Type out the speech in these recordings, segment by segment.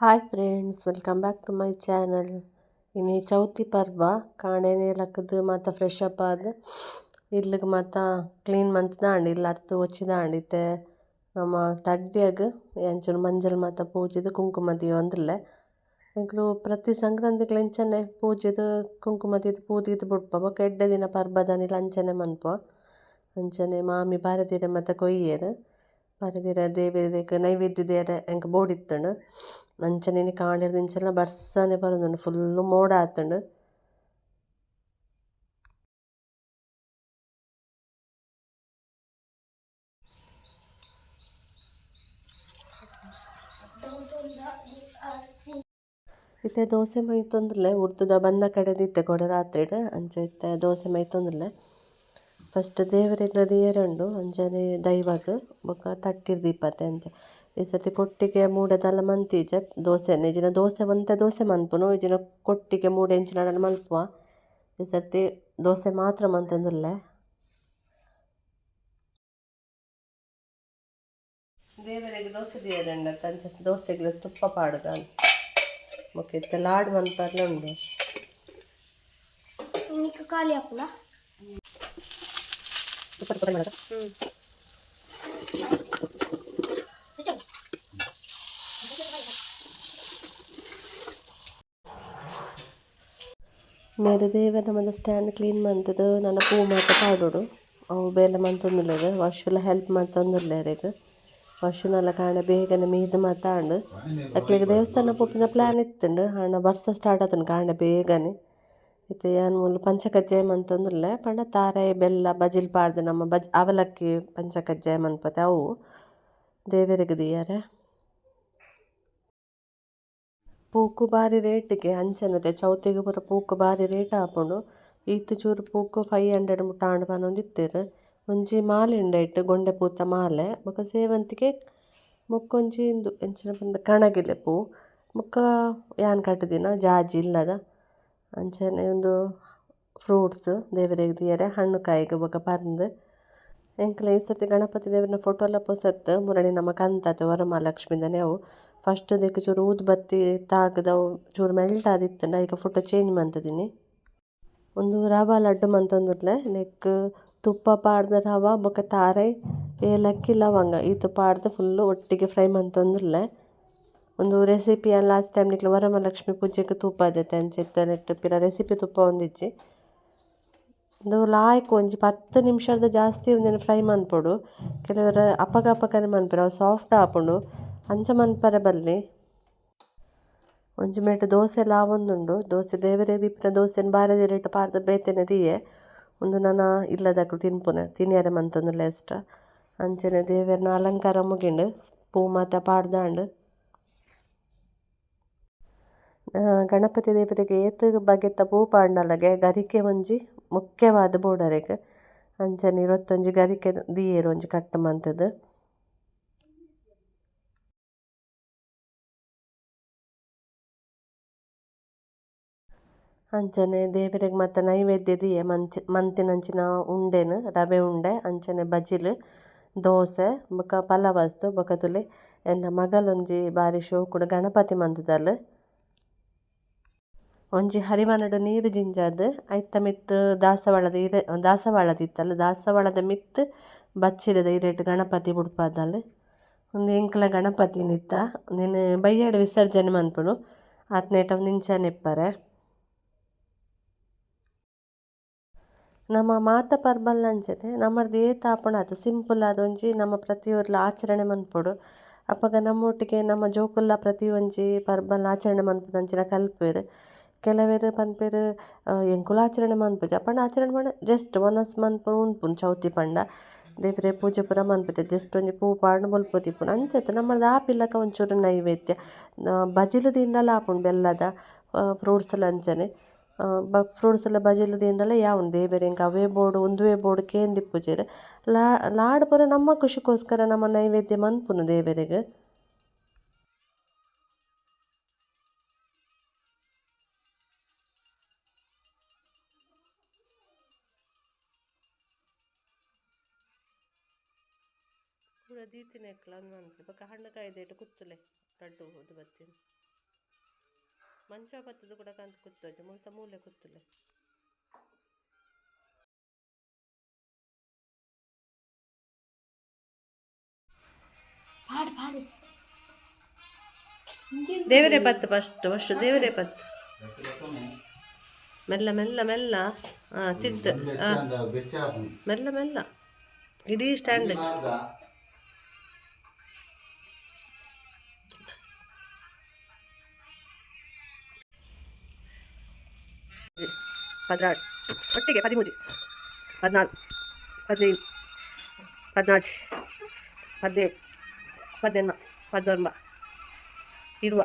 Hi friends, welcome back to my channel. ಇನ್ನು ಚೌತಿ ಪರ್ವ, ಕಾಣೆನೆ ಲಕ್ಕದು ಮತ್ತು ಫ್ರೆಶ್ ಅಪ್ ಆದ. ಇಲ್ಲಿಗೆ ಮತ್ತು ಕ್ಲೀನ್ ಮಂತ್ದಾಂಡ್ ಇಲ್ಲ ಅರ್ತು ಒಚ್ಚಿದಾಂಡಿತ್ತೆ ನಮ್ಮ ತಡ್ಡಿಯಾಗ ಎಂಚೂರು ಮಂಜಲ್ ಮತ್ತು ಪೂಜೆದು ಕುಂಕುಮ ಒಂದಿಲ್ಲ ಈಗಲೂ ಪ್ರತಿ ಸಂಕ್ರಾಂತಿಗೆ ಲಂಚನೆ ಪೂಜೆದು ಕುಂಕುಮ ದೀದು ಪೂದೀದು ಬಿಡ್ಪ ಬೊಕ ಎಡ್ಡೆ ದಿನ ಪರ್ಬದನಿಲ ಅಂಚನೆ ಮನ್ಪ. ಅಂಚನೆ ಮಾಮಿ ಭಾರತೀರೆ ಮತ್ತು ಕೊಯ್ಯರು. ಬಾರದಿರ ದೇವೆರ್ಗ್ ನೈವೇದ್ಯ ದೇರ ಎಂಕ್ ಬೋಡಿತ್ತುಂಡು ಅಂಚನೆ ಕಾಂಡೆರ್ದ್ ಇಂಚೆಲ ಬರ್ಸನೆ ಬರೊಂದುಂಡು ಫುಲ್ ಮೋಡ ಆತುಂಡು ಇತ್ತೆ ದೋಸೆ ಮೈತೊಂದುಲ್ಲೆ ಉರ್ದುದ ಬಂದ ಕಡೆದ ಇತ್ತೆ ಕೊಡೆ ರಾತ್ರಿಡ್ ಅಂಚ ಇತ್ತೆ ದೋಸೆ ಮೈತೊಂದುಲ್ಲೆ ಫಸ್ಟ್ ದೇವರೆಗ್ಲ ದಿಯರೆ ಅಂಚನೆ ದೈವಗ್ ಬೊಕ ತಟ್ಟಿಡ್ ದೀಪತೆ ಅಂಚ ಈ ಸರ್ತಿ ಕೊಟ್ಟಿಗೆ ಮೂಡೆದಲ ಮಂತಿಜೆ ದೋಸೆನೆ ಇಜಿನ ದೋಸೆ ಒಂತೆ ದೋಸೆ ಮನ್ಪುನು ಇಜಿನ ಕೊಟ್ಟಿಗೆ ಮೂಡೆ ಎಂಚಿನಾಡ ಮಲ್ಪುವ ಈ ಸರ್ತಿ ದೋಸೆ ಮಾತ್ರ ಮಂತೊಂದುಲ್ಲೆ ದೇವರಿಗೆ ದೋಸೆ ದಿಯರಂಡ ತಂಚ ದೋಸೆಗಳು ತುಪ್ಪ ಪಾಡುದ ಮೊಕ್ಕ ಲಾಡು ಮನ್ಪರ್ಲ ಉಂಡು. ಖಾಲಿ ಹಾಕುಲ್ಲ ಮೇರೆ ದೇವರ ನಮ್ಮದು ಸ್ಟ್ಯಾಂಡ್ ಕ್ಲೀನ್ ಮಂತದು ನನ್ನ ಪೂ ಮಾತ ಪಾಡೋಡು ಅವು ಬೇಲೆ ಮಂತೊಂದುಲ್ಲೆರ್ ವರ್ಷುಲ ಹೆಲ್ಪ್ ಮಂತೊಂದುಲ್ಲೆರ್ ವರ್ಷುನಲ ಕಾಂಡ ಬೇಗನೆ ಮೀದ ಮಾತಾಂಡು ಅಕ್ಲೆಗ್ ದೇವಸ್ಥಾನ ಪೋಪಿನ ಪ್ಲಾನ್ ಇತ್ತುಂಡು. ಆಂಡ ಬರ್ಸ ಸ್ಟಾರ್ಟ್ ಆತುಂಡು ಕಾಣ ಬೇಗನೆ. ಇತ್ತೆ ಯಾನ್ ಮೂಲು ಪಂಚಕಜ್ಜಾಯ ಮಂತೊಂದುಲ್ಲೆ ಪಂಡ ತಾರೆ, ಬೆಲ್ಲ, ಬಜಿಲ್ ಪಾಡ್ದ್ ನಮ್ಮ ಬಜ್, ಅವಲಕ್ಕಿ, ಪಂಚಕಜ್ಜಾಯ ಮನ್ಪತೆ ಅವು. ದೇವೆರೆಗ್ ದಿಯರೆ ಪೂಕು ಬಾರಿ ರೇಟ್ಗೆ ಅಂಚನತೆ ಚೌತಿಗೆ ಪೂರ ಪೂಕು ಬಾರಿ ರೇಟ್ ಆಪುಂಡು ಈತ್ ಚೂರು ಪೂಕು ಫೈವ್ ಹಂಡ್ರೆಡ್ ಮುಟ್ಟಾಂಡ್ ಪನೊಂದಿತ್ತೆರ್ ಒಂಜಿ ಮಾಲೆ ಉಂಡೈಟ್ ಗೊಂಡೆ ಪೂತ ಮಾಲೆ ಬೊಕ ಸೇವಂತಿಗೆ ಮೊಕ್ಕೊಂಜಿ ಉಂದು ಎಂಚಿನ ಕಣಗಿಲೆ ಪೂ. ಮುಕ್ಕ ಯಾನ್ ಕಟ್ಟುದಿನ, ಜಾಜಿ ಇಲ್ಲದ. ಅಂಚನೆ ಒಂದು ಫ್ರೂಟ್ಸ್ ದೇವೆರೆಗ್ ದಿಯರೆ ಹಣ್ಣು ಕಾಯಿಗ್ ಬೊಕ ಪರ್ಂದ್. ಎಂಕ್ಲೆ ಈ ಸರ್ತಿ ಗಣಪತಿ ದೇವರನ ಫೋಟೋ ಎಲ್ಲ ಪೊಸತ್. ಮುರಣಿ ನಮ ಕಂತತೆ ವರಮಹಾಲಕ್ಷ್ಮಿದನೆ ಅವು. ಫಸ್ಟ್ ದೆಕ್ ಚೂರು ಊದ್ ಬತ್ತಿ ತಾಗ್ದ ಚೂರು ಮೆಲ್ಟ್ ಆದಿತ್ತಂಡ ಈಗ ಫೋಟೋ ಚೇಂಜ್ ಮಂತದಿನಿ ಒಂದು ರವ ಲಡ್ಡು ಮಂತೊಂದುಲ್ಲೆ ನೆಕ್ ತುಪ್ಪ ಪಾಡ್ದ ರವ ಬೊಕ ತಾರೆ, ಏಲಕ್ಕಿ, ಲವಂಗ. ಈತ್ ಪಾಡ್ದ್ ಫುಲ್ಲು ಒಟ್ಟಿಗೆ ಫ್ರೈ ಮಂತೊಂದುಲ್ಲೆ ಒಂದು ರೆಸಿಪಿ ಲಾಸ್ಟ್ ಟೈಮ್ ನಿಕ್ಲೆ ವರಮಹಾಲಕ್ಷ್ಮಿ ಪೂಜೆಗ್ ತೂಪಾದೆತೆ ಅಂಚ ನೆಟ್ಟ್ ಪಿರ ರೆಸಿಪಿ ತುಪ್ಪ ಒಂದಿಜ್ಜಿ ಉಂದು ಲಾಯ್ಕ್ ಒಂಜಿ ಪತ್ತು ನಿಮಿಷದ ಜಾಸ್ತಿ ಒಂದೇನು ಫ್ರೈ ಮನ್ಪೊಡು ಕೆಲವರ ಅಪಗ ಅಪಕನೆ ಮನ್ಪುವೆರ್ ಅವು ಸಾಫ್ಟ್ ಆಪುಂಡು ಅಂಚ ಮನ್ಪರೆ ಬಲ್ಲಿ ಒಂಜಿ ಮೇಟ್ ದೋಸೆ ಲಾವೊಂದುಂಡು ದೋಸೆ ದೇವರೇ ದೀಪಿನ ದೋಸೆನ್ ಬಾರದಿ ರೇಟ್ ಪಾರ್ದ ಬೇತೆನೆ ದಿಯೆ. ಒಂದು ನನ ಇಲ್ಲದಕ್ಲ್ ತಿನ್ಪುನೆ. ತಿನ್ಯಾರೆ ಮಂತೊಂದು ಲೆಸ್ಟ್ ಅಂಚನೆ ದೇವೆರ್ನ ಅಲಂಕಾರ ಮುಗಿಂಡು, ಪೂ ಮಾತ ಪಾಡ್ದಾಂಡ್. ಗಣಪತಿ ದೇವರಿಗೆ ಏತ್ ಬಗೆತ ಪೂ ಲಗೆ ಗರಿಕೆ ಒಂಜಿ ಮುಖ್ಯವಾದ ಬೋಡರೆಗ್ ಅಂಚನೆ ಇರವತ್ತೊಂಜಿ ಗರಿಕೆ ದೀಯೆರ್ ಒಂಜಿ ಕಟ್ ಮಂತುದು ಅಂಚನೆ ದೇವೆರೆಗ್ ಮಾತ ನೈವೇದ್ಯ ದಿಯೆ. ಮಂಚ, ಮಂತಿನಂಚಿನ ಉಂಡೆನ್, ರವೆ ಉಂಡೆ ಅಂಚನೆ ಬಜಿಲ್, ದೋಸೆ, ಬೊಕ ಪಲವಸ್ತು, ಬೊಕ ತುಲೆ, ಎನ್ನ ಮಗಲೊಂಜಿ ಬಾರಿ ಶೋಕುಡು ಗಣಪತಿ ಮಂತುದಲ್ ಒಂಜಿ ಹರಿವನಡ್ ನೀರ್ ಜಿಂಜಾದ್, ಐತ ಮಿತ್ತ್ ದಾಸವಾಳದ ಇರೆ, ದಾಸವಾಳದ ಇತ್ತಲ್ಲ, ದಾಸವಾಳದ ಮಿತ್ತ್ ಬಚ್ಚಿರದ ಇರೆಟ್ ಗಣಪತಿ ಬುಡ್ಪಾದಲ್. ಉಂದು ಎಂಕ್ಲ ಗಣಪತಿನ್ ಇತ್ತ ಉಂದೆನ್ ಬಯ್ಯಡ್ ವಿಸರ್ಜನೆ ಮನ್ಪುಡು ಆತ್ನೇಟ ನಿಂಚ ಉಂದು ನಮ್ಮ ಮಾತ ಪರ್ಬಲ್ ಅಂಚನೆ ನಮ್ಮರ್ದ್ ಏತ ಆಪುಂಡು ಆತ, ಸಿಂಪಲ್ ಆದ ಒಂಜಿ ನಮ್ಮ ಪ್ರತಿಯೊರ್ಲ ಆಚರಣೆ ಮನ್ಪೊಡು ಅಪ್ಪಗ ನಮ್ಮೊಟ್ಟಿಗೆ ನಮ್ಮ ಜೋಕುಲ್ಲ ಪ್ರತಿ ಒಂಜಿ ಪರ್ಬಲ್ ಆಚರಣೆ ಮನ್ಪುನಂಚಿನ ಕಲ್ಪುವೆರ್. ಕೆಲವೆರ್ ಪನ್ಪೆರ್ ಎಂಕುಲ ಆಚರಣೆ ಮನ್ಪುಜ ಪಂಡ ಆಚರಣೆ ಪಂಡ ಜಸ್ಟ್ ಒನಸ್ ಮನ್ಪುನ ಉನ್ಪುನು ಚೌತಿ ಪಂಡ. ದೇವ್ರೆ, ಪೂಜೆ ಪೂರ ಮನ್ಪುಜಿ ಜಸ್ಟ್ ಒಂಜಿ ಪೂ ಪಾಡ್ದ್ ಬೊಲ್ಪುದಿಪ್ಪುನು ಅಂಚೆತ್ ಆ ಆಪಿಲ್ಲಕ ಒಂಚೂರು ನೈವೇದ್ಯ. ಬಜಿಲ್ ದಿಂಡಲ ಆಪುಂಡು ಬೆಲ್ಲದ ಫ್ರೂಟ್ಸ್ ಲ ಅಂಚನೆ. ಬ ಫ್ರೂಟ್ಸ್ ಲ ಬಜಿಲ್ ದಿಂಡಲ ಯಾವುಂಡು ದೇವೆರೆ ಎಂಕ್ ಅವೇ ಬೋಡು ಉಂದುವೆ ಬೋಡು ಲಾ, ಲಾಡ್ ಪೂರ ನಮ್ಮ ಖುಷಿಗೋಸ್ಕರ ನಮ್ಮ ನೈವೇದ್ಯ ಮನ್ಪುನು ದೇವೆರೆಗ್. ಪೂರ ದೀತಿನ ಇಕ್ಕಲ ಅಂದ್ ಮನ್ಪೆ ಬೊಕ ಹಣ್ಣು ಕಾಯ್ದೆಟ್ ಕುತ್ತುಲೆ ಲಡ್ಡು ಹೋದು ಬತ್ತಿನ ಮಂಚ ಬತ್ತದು ಕೂಡ ಕಂತು ಕುತ್ತೋಜು ಮುಲ್ತ ಮೂಲೆ ಕುತ್ತುಲೆ ದೇವರೇ ಪತ್ತು ಫಸ್ಟ್ ಫಸ್ಟ್ ದೇವರೇ ಪತ್ತು. ಮೆಲ್ಲ ಮೆಲ್ಲ ಮೆಲ್ಲ. ಹಾ ತಿದ್ದು ಮೆಲ್ಲ ಮೆಲ್ಲ. ಇಡೀ ಸ್ಟ್ಯಾಂಡ್ ಪದ್ನಾರು ಒಟ್ಟಿಗೆ ಪದಿಮೂರು ಪದ್ನಾಲ್ಕು ಪದಿನೈದು ಪದ್ನಾಚು ಪದಿನೇಳು ಪದ್ದೆನ್ನ ಪದ್ದೊಂಬ ಇರುವ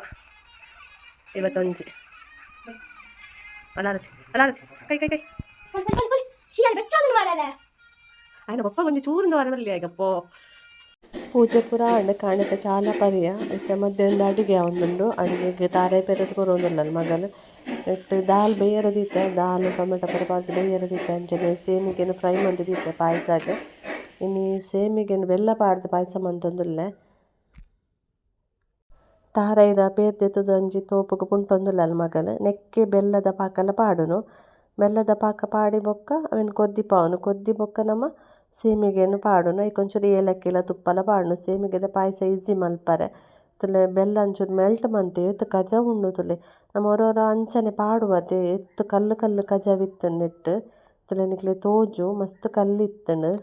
ಐವತ್ತೊಂಜು ಅಲಾರತಿ ಅಲಾರತಿ ಕೈ ಕೈ ಕೈ ಶಿಯಾಲ್ ಬೆಚ್ಚೋದು ಮಾರಾಯ ఆయన గొప్ప కొంచెం చూరింది వరమల్లి అయ్యప్పో ಪೂಜೆ ಪುರ ಅಣ್ಣ ಕಾಣಿತ ಚಾಲ ಪರಿಯ. ಇತ್ತ ಮಧ್ಯಾಹ್ನ ಅಡುಗೆ ಒಂದುಂಡು ಅಡುಗೆಗೆ ತಾರೆ ಪೆರದು ಕೊರೊಂದುಲ್ಲ ಮಗನ. ಇಟ್ಟು ದಾಲ್ ಬೇಯರದಿತ್ತೆ ದಾಲ್, ಟೊಮೆಟೊ ಪರವಾಗಿ ಬೇಯರದಿತ್ತೆ ಅಂಚನೆ ಸೇಮಿಗೆನು ಫ್ರೈ ಮಂದಿದಿತ್ತೆ ಪಾಯಸಕ್ಕೆ ಇನ್ನು ಸೇಮಿಗೆನು ಬೆಲ್ಲ ಪಾಡ್ದು ಪಾಯಸ ಮಂತೊಂದುಲ್ಲೆ. ತಾರೈದ ಪೇರ್ದೆತ್ತದ ಒಂಜಿ ತೋಪುಗು ಪುಂಟೊಂದುಲ್ಲ ಮಗಲ್ ನೆಕ್ಕೆ ಬೆಲ್ಲದ ಪಾಕಲ ಪಾಡುನು. ಬೆಲ್ಲದ ಪಾಕ ಪಾಡಿ ಬೊಕ್ಕ, ಅವನು ಕೊದ್ದಿ ಪಾವನು. ಕೊದ್ದಿ ಬೊಕ್ಕ ನಮ್ಮ ಸೇಮಿಗೆನು ಪಾಡುನು ಐಕೊಂಚೂರು ಏಲಕ್ಕಿಲ ತುಪ್ಪಲ ಪಾಡುನು ಸೇಮಿಗೆದ ಪಾಯಸ ಈಸಿ ಮಲ್ಪರೆ. ತುಲೆ ಬೆಲ್ಲ ಅಂಚೂರು ಮೆಲ್ಟ್ ಮಂತೆ ಎತ್ತು ಕಜ ಉಂಡು ತುಲೆ. ನಮ್ಮ ಒರೊರ ಅಂಚನೆ ಪಾಡುವತೆ ಎತ್ತು ಕಲ್ಲು ಕಲ್ಲು ವಿತ್ತುಂಡು ನೆಟ್ಟು ತುಲೆ ನಿಕ್ಲೆ ತೋಜು ಮಸ್ತ್ ಕಲ್ಲಿತ್ತಂಡು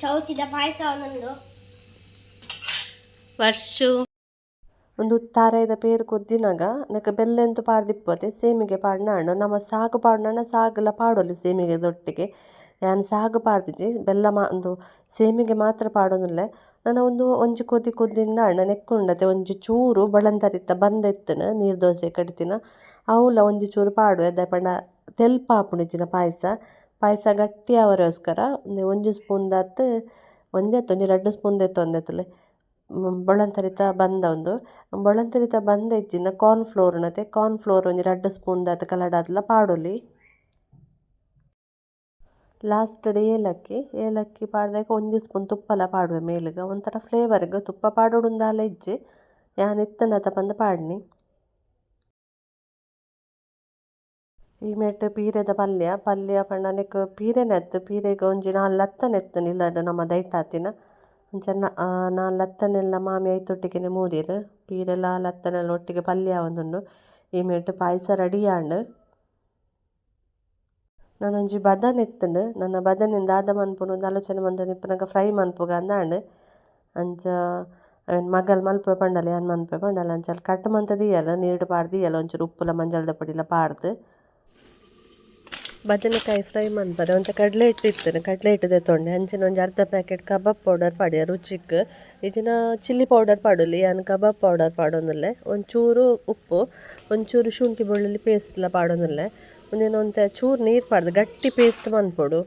ಚೌತಿದ ಪಾಯಸ ಒಂದೊಂದು ವರ್ಷು. ಒಂದು ತಾರೈದ ಪೇರು ಕೊದ್ದಿನಾಗ ನಕ ಬೆಲ್ಲಂತೂ ಪಾಡ್ದಿಪ್ಪೊತೆ ಸೇಮಿಗೆ ಪಾಡ್ನಾಂಡು ನಮ್ಮ ಸಾಗ್ ಪಾಡ್ನಾಂಡ ಸಾಗುಲ ಪಾಡೋಲಿ ಸೇಮಿಗೆ ದೊಟ್ಟಿಗೆ. ಯಾನ್ ಸಾಗು ಪಾಡ್ದಿಜ್ಜಿ ಬೆಲ್ಲ ಮಾ ಒಂದು ಸೇಮಿಗೆ ಮಾತ್ರ ಪಾಡೋದಿಲ್ಲ ನಾನು ಒಂದು ಒಂಜಿ ಕೊದ್ದಿ ಕೊದ್ದಿಂಡಾಂಡ ನೆಕ್ಕುಂಡತೆ, ಒಂಜಿ ಚೂರು ಬಳಂತರಿತ್ತ ಬಂದ ನೀರ್ ದೋಸೆ ಕಡಿತಿನ ಅವುಲ ಒಂಜಿ ಚೂರು ಪಾಡು ಎದ್ದ ಪಂಡ ತೆಲ್ಪ ಆಪುಣಿಜ್ಜಿನ ಪಾಯಸ. ಪಾಯಸ ಗಟ್ಟಿ ಆವರೋಸ್ಕರ ಒಂದು ಒಂಜಿ ಸ್ಪೂನ್ ದಾತ್ ಒಂದೆತ್ತು, ಒಂಜಿ ರಡ್ಡ್ ಸ್ಪೂನ್ ದೆತ್ತು ಒಂದೆತ್ತಲೆ. ಬೊಳಂತರಿತ ಬಂದ ಒಂದು. ಬೊಳಂತರಿತ ಬಂದ ಇಜ್ಜಿನ ಕಾರ್ನ್ ಫ್ಲೋರ್ ನತೆ ಕಾರ್ನ್ ಫ್ಲೋರ್ ಒಂಜಿ ರಡ್ಡ್ ಸ್ಪೂನ್ ದಾತ್ ಆದ್ಲ ಪಾಡೊಲಿ. ಲಾಸ್ಟ್ ಡೇ ಏಲಕ್ಕಿ ಏಲಕ್ಕಿ ಪಾಡ್ದಾಗ ಒಂಜಿ ಸ್ಪೂನ್ ತುಪ್ಪಲ ಪಾಡುವೆ ಮೇಲಿಗೆ. ಒಂಥರ ಫ್ಲೇವರ್ಗೆ ತುಪ್ಪ ಪಾಡೋಡುಂದಾಲ ಇಜ್ಜಿ ಯಾನ್ ಇತ್ತನತ ಪಂದ್ ಪಾಡ್ನಿ. ಈ ಮೇಟ್ ಪೀರೆದ ಪಲ್ಯ. ಪಲ್ಯ ಪಂಡ ನೆಕ್ ಪೀರೆನೆತ್ತು ಪೀರೆಗ್ ಒಂಜಿ ನಾಲ್ ಲತ್ತನೆತ್ತು ನಮ್ಮ ನಮ ದೈಟಾತಿನ ಅಂಚ ನಾಲ್ ಲತ್ತನೆಲ್ಲ ಮಾಮಿ ಐತೊಟ್ಟಿಗೆನೆ ಮೂದೆರ್. ಪೀರೆಲ ಲತ್ತನೆಲ್ಲ ಒಟ್ಟಿಗೆ ಪಲ್ಯ ಆವೊಂದುಂಡು ಈ ಮೇಟ್ ಪಾಯಸ ರೆಡಿ ಆಂಡ್ ನಾನು ಒಂಜಿ ಬದನೆ ಎತ್ತುಂಡು. ನನ್ನ ಬದನೆನ್ ದಾದ ಮನ್ಪುನ ಒಂದು ಆಲೋಚನೆ ಮಂತೊಂದು ಇಪ್ಪುನಗ ಫ್ರೈ ಮನ್ಪುಗ ಅಂದಾಂಡ್. ಅಂಚ, ಅವೆನ್ ಮಗಲ್ ಮಲ್ಪೆ ಪಂಡಲ ಯಾನ್ ಮನ್ಪೆ ಪಂಡಲ ಅಂಚ ಕಟ್ ಮಂತ ದಿಯಲ ನೀರ್ಡ್ ಪಾಡ್ದ್ ದಿಯಲ ಒಂಚೂರು ಉಪ್ಪುಲ, ಮಂಜಲ್ದ ಪೊಡಿಲ ಪಾಡ್ದ್. ಬದನೆಕಾಯಿ ಫ್ರೈ ಮನ್ಪರೆ ಒಂದು ಕಡಲೆ ಹಿಟ್ಟು ಕಡಲೆ ಕಡ್ಲೆ ತೊಂಡೆ. ಅಂಚಿನ ಒಂದು ಅರ್ಧ ಪ್ಯಾಕೆಟ್ ಕಬಾಬ್ ಪೌಡರ್ ಪಾಡ್ಯ ರುಚಿಕ್ ಇದನ್ನ ಚಿಲ್ಲಿ ಪೌಡರ್ ಪಾಡಲಿ ಯಾನ್ ಕಬಾಬ್ ಪೌಡರ್ ಪಾಡೊಂದುಲ್ಲೆ ಒಂಚೂರು ಉಪ್ಪು ಒಂಚೂರು ಶುಂಠಿ ಬೆಳ್ಳುಳ್ಳಿ ಪೇಸ್ಟ್ಲ ಪಾಡೊಂದುಲ್ಲೆ ಒಂದೇನು ಒಂದು ಚೂರು ನೀರು ಪಾಡ್ದು. ಗಟ್ಟಿ ಪೇಸ್ಟ್ ಮನ್ಪೊಡು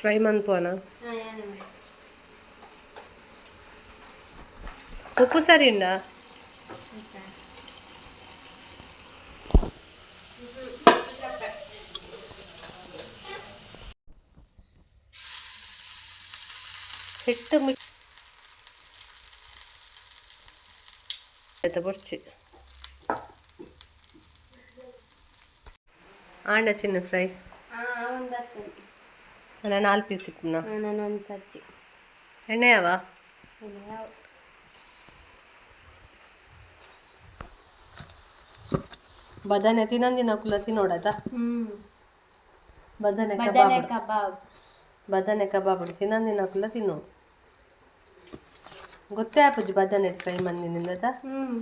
ಫ್ರೈ ಮನ್ಪೋನ ಉಪ್ಪು ಸರಿ ಉಂಡಾ ಹಿಟ್ಟು ಮಿಕ್ಸ್ ಆಯ್ತಾ ಬುರ್ಚಿ ಆಂಡ ಚಿನ್ನ ಫ್ರೈ ಒಂದು ಹತ್ತು ನಾನು ನಾಲ್ಕು ಪೀಸ್ ಇಟ್ಟನ ನಾನು ಒಂದು ಸರ್ತಿ ಎಣ್ಣೆ ಯಾವ ಬದನೆ ತಿನ್ನೊಂದಿನ ಕುಲ ತಿನ್ನೋಡದ ಹ್ಮ್. ಬದನೆ ಬದನೆ ಕಬಾಬ್. ಕಬಾಬ್. ಬದನೆ ಕಬಾಬ್ ತಿನ್ನೊಂದಿನ ಕುಲ ತಿನ್ನು. ಗೊತ್ತೇ ಆಪುಜಿ ಬದನೆ ಫ್ರೈ ಮಂದಿನಿಂದ ಹ್ಮ್.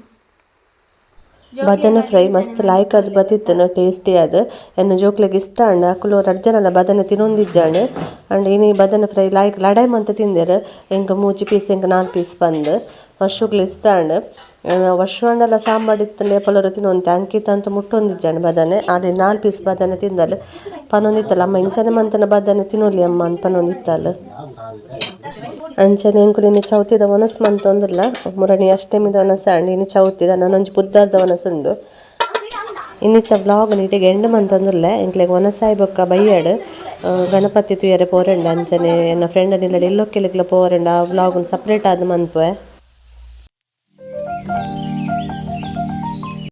ಬದನೆ ಫ್ರೈ ಮಸ್ತ್ ಲಾಯ್ಕ್ ಅದು ಬತ್ತಿತ್ತನ ಟೇಸ್ಟಿ ಅದು ಎನ್ನ ಜೋಕ್ಲಿಗೆ ಇಷ್ಟ ಅಣ್ಣ ಅಕ್ಕಲು ರಡ್ಜನಲ ಬದನೆ ತಿನ್ನೊಂದಿಜ್ಜಾಂಡ್ ಅಂಡ್ ಇನಿ ಬದನೆ ಫ್ರೈ ಲಾಯ್ಕ್ ಲಡೈ ಮಂತ ತಿಂದೆರ್. ಹೆಂಗೆ ಮೂಜಿ ಪೀಸ್ ಹೆಂಗೆ ನಾಲ್ಕು ಪೀಸ್ ಬಂದ್. ವರ್ಷವಂಡಲ ಸಾಂಬಾರ್ ಇತ್ತಂಡೆ ಪಲರು ತಿನ್ನೊಂತೆ ಅಂಕಿತ ಅಂತ ಮುಟ್ಟೊಂದಿಜ್ಜಾಂಡ್ ಬದನೆ. ಅಲ್ಲಿ ನಾಲ್ ಪೀಸ್ ಬದನೆ ತಿಂದಲ್. ಪನೊಂದಿತ್ತಲ್ಲ, ಅಮ್ಮ ಇಂಚನೆ ಮಂತನ ಬದನೆ ತಿನ್ನೋಲಿ ಅಮ್ಮ ಅಂತ ಪನೊಂದಿತ್ತಲ್ಲ. ಅಂಚನೆ ಎಂಕುಲು ಇನ್ನು ಚೌತಿದ ಒನಸ್ ಮಂತೊಂದುಲ್ಲ ಮುರಣಿ ಅಷ್ಟಮಿದ ಒನಸ ಅಂಡ್ ಇನ್ನು ಚೌತಿದ ನಾನೊಂಜಿ ಬುದ್ಧಾರ್ದ ಒನಸುಂಡು ಇನ್ನಿತ್ತ ವ್ಲಾಗ್ ನೀಟಿಗೆ ಎಂಡ್ ಮಂತೊಂದುಲ್ಲ ಎಂಕ್ಲೆಗ್ ಒನಸಾಯಿ ಬೊಕ್ಕ ಬೈಯಡ್. ಗಣಪತಿ ತೂಯರೆ ಪೋರೆಂಡ ಅಂಚನೆ, ಎನ್ನ ಫ್ರೆಂಡ್ ನಿಲ್ಲಡ್ ಎಲ್ಲೊಕ್ಕೆಲಿಗ್ಲ ಪೋರೆಂಡ ಆ ಬ್ಲಾಗ್ ಸಪ್ರೇಟ್ ಆದ ಮನ್ಪುವೆ